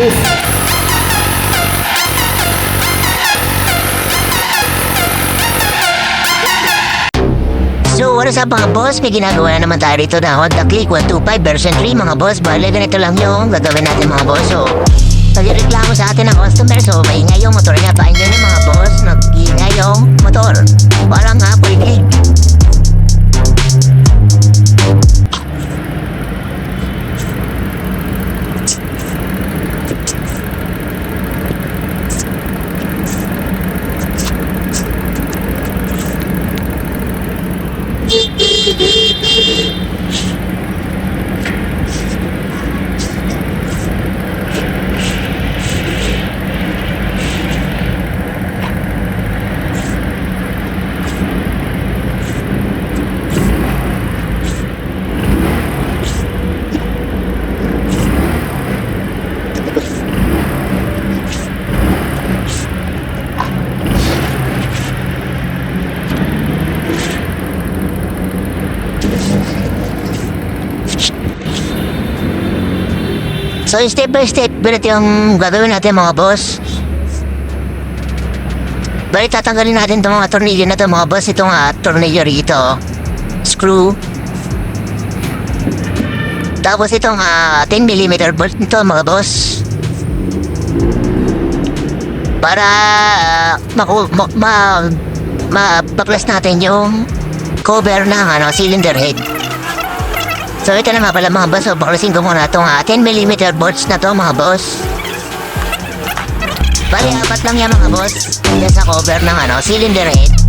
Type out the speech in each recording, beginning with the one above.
So, what is up mga boss? May ginagawa na naman tayo rito na Honda Click 125 version 3 mga boss. Bale, ganito lang yung gagawin natin mga boss. So, nagreklamo sa atin ng customer. So, maingay yung motor niya. Paingay ng mga ピーピーピー。So, step by step, ganito yung gagawin natin mga boss. Bali, tatanggalin natin itong mga tornilyo na ito mga boss. Itong uh, tornilyo rito. Screw. Tapos itong ah, 10mm bolt nito mga boss. Para uh, maku ma, ma, ma-baklas natin yung cover ng ano, cylinder head. So ito na nga pala mga boss, baklasin ko muna itong ah, 10mm bolts na to mga boss. Bali, apat lang yan mga boss. Yan sa cover ng ano, cylinder head.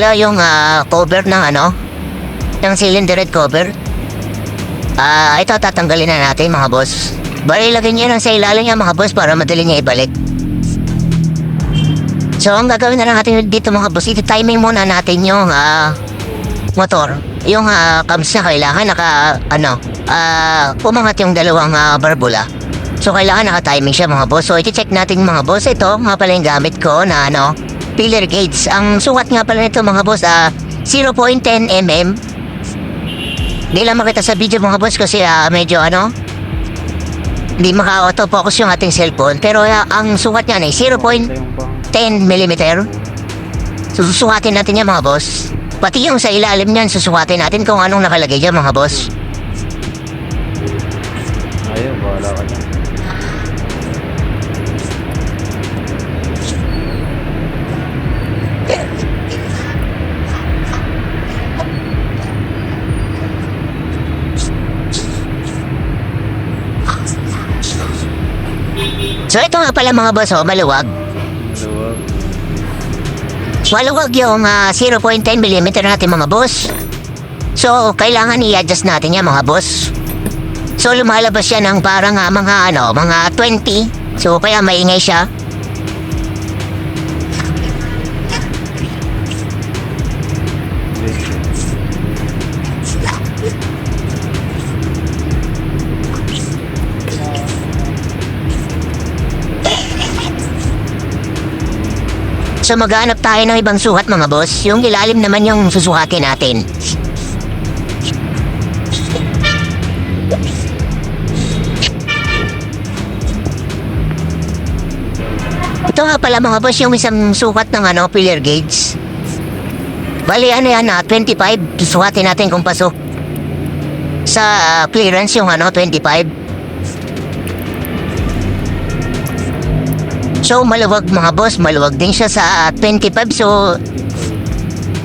Pala yung ah, cover ng ano, ng cylinder head cover. Ah, ito tatanggalin na natin mga boss. Bali, lagyan niya lang sa ilalim niya mga boss para madali niya ibalik. So, ang gagawin na lang natin dito mga boss, ito timing muna natin yung ah, motor. Yung ah, cams na kailangan naka, ano, ah, umangat yung dalawang ah, barbula. So, kailangan naka-timing siya mga boss. So, iti-check natin mga boss. Ito, nga pala yung gamit ko na ano, pillar gauge. Ang sukat nga pala nito mga boss, ah, 0.10 mm. Hindi lang makita sa video mga boss kasi ah, medyo ano, hindi maka-autofocus yung ating cellphone. Pero ah, ang sukat niya ay 0.10 mm. Susukatin natin yan mga boss. Pati yung sa ilalim niyan, susukatin natin kung anong nakalagay dyan mga boss. Ayun, bahala ka dyan. So, ito nga pala mga boss, oh, maluwag. Luwag. Maluwag yung ah, 0.10 mm natin mga boss. So, kailangan i-adjust natin yan mga boss. So, lumalabas siya ng parang ah, mga ano, mga 20. So, kaya maingay siya. So, maghanap tayo ng ibang sukat mga boss. Yung ilalim naman yung susukatin natin. Ito nga pala mga boss, yung isang sukat ng ano, pillar gauge. Bali, ano yan na, 25. Susukatin natin kung pasok. Sa ah, clearance yung ano, 25. So, maluwag mga boss, maluwag din siya sa ah, 25. So,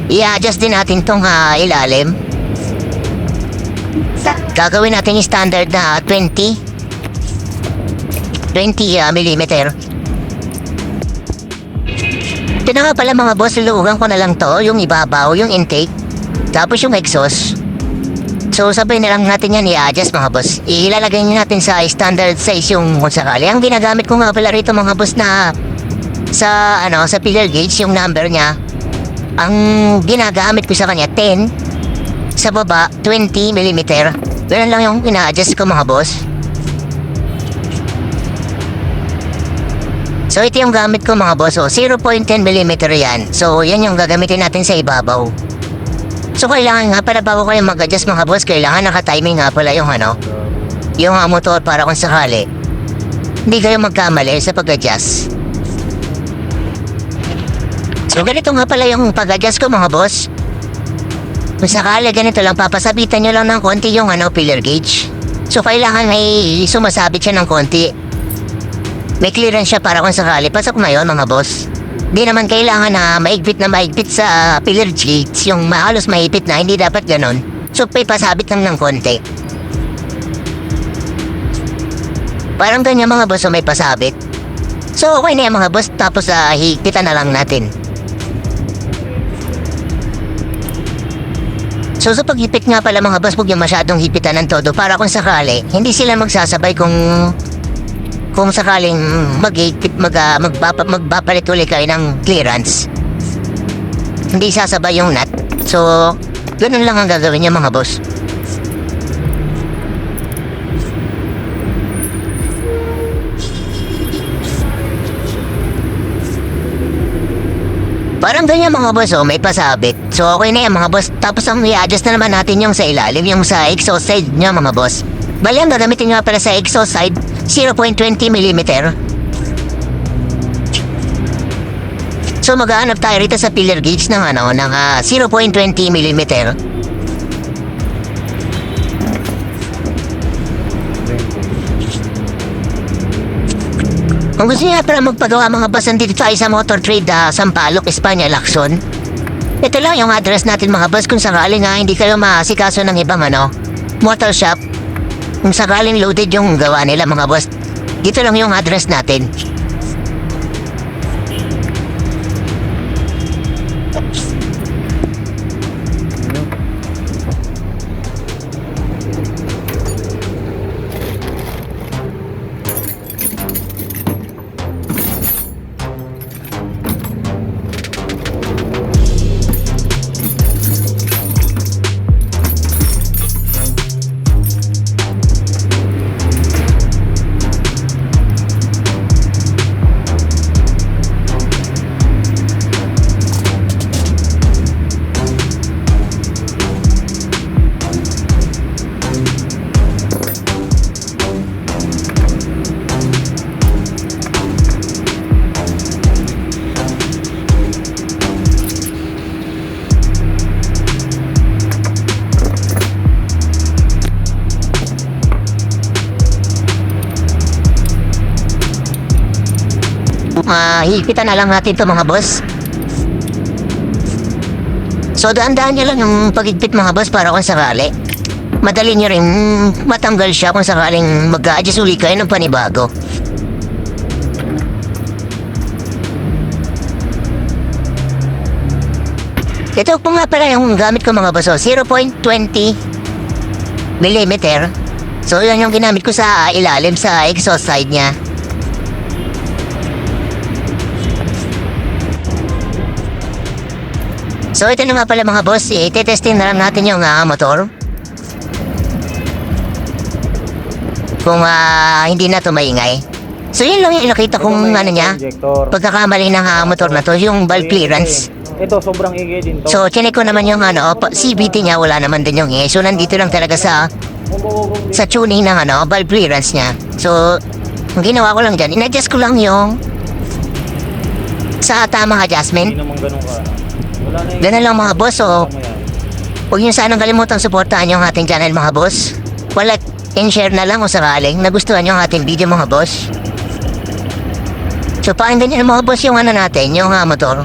i-adjust din natin tong ah, ilalim. Gagawin natin yung standard na 20. 20 ah, millimeter. Ito na nga pala mga boss, lulugan ko na lang to, yung ibabaw, yung intake, tapos yung exhaust. So sabay na lang natin yan i-adjust mga boss. Ilalagay natin sa standard size yung kung sakali. Ang ginagamit ko nga pala rito mga boss na sa ano sa pillar gauge yung number niya ang ginagamit ko sa kanya 10 sa baba 20 mm ganun lang yung ina-adjust ko mga boss. So ito yung gamit ko mga boss. Oh, 0.10 mm yan. So yan yung gagamitin natin sa ibabaw so kailangan nga para bago kayo mag-adjust mga boss kailangan naka-timing nga pala yung ano yung uh, motor para kung sakali hindi kayo magkamali sa pag-adjust So ganito nga pala yung pag-adjust ko mga boss. Kung sakali ganito lang, papasabitan nyo lang ng konti yung ano, pillar gauge. So kailangan may sumasabit siya ng konti. May clearance siya para kung sakali. Pasok na yun mga boss. Di naman kailangan na maigpit na maigpit sa pillar gauge. Yung mahalos mahipit na, hindi dapat ganon. So may pasabit lang ng konti. Parang ganyan mga boss, may pasabit. So okay na yan mga boss, tapos uh, higpitan na lang natin. So sa paghipit nga pala mga boss, huwag yung masyadong hipitan ng todo para kung sakali, hindi sila magsasabay kung kung sakaling mag-higpit, mag, uh, magpapa, magpapalit ulit kayo ng clearance. Hindi sasabay yung nut. So, ganun lang ang gagawin niya mga boss. Parang ganyan mga boss, oh, may pasabit. So okay na yan mga boss. Tapos ang i-adjust na naman natin yung sa ilalim, yung sa exhaust side niya mga boss. Bali ang gagamitin nga pala sa exhaust side, 0.20 mm. So maghahanap tayo rito sa pillar gauge ng ano, ng ah, 0.20 mm. Kung gusto niya pala magpagawa mga boss, nandito tayo sa Motor Trade ah, Sampaloc, Espanya, Lacson. Ito lang yung address natin mga boss kung sakaling nga hindi kayo maasikaso ng ibang ano, motor shop. Kung sakaling loaded yung gawa nila mga boss, dito lang yung address natin. Ah, hipitan na lang natin to mga boss. So daan-daan niyo lang yung pagigpit mga boss para kung sakali. Madali niyo rin matanggal siya kung sakaling mag-a-adjust uli kayo ng panibago. Ito po nga pala yung gamit ko mga boss, oh, 0.20 millimeter. So yan yung ginamit ko sa ilalim sa exhaust side niya. So ito na nga pala mga boss, i-testing na lang natin yung ah, motor. Kung ah, hindi na to maingay. So yun lang yung nakita kong ano niya, Injector. pagkakamali ng ah, motor na to, yung valve clearance. Ito, sobrang ingay din to. So chinek ko naman yung ano, CVT niya, wala naman din yung ingay. So nandito lang talaga sa sa tuning ng ano, valve clearance niya. So, ang ginawa ko lang dyan, in-adjust ko lang yung sa tamang Hindi adjustment. naman ganun ka. Ganun lang mga boss, so yan. Huwag niyo sanang kalimutang suportahan yung ating channel mga boss. Wala and share na lang kung sakaling nagustuhan yung ating video mga boss. So pakinggan niyo mga boss yung ano natin, yung uh, motor.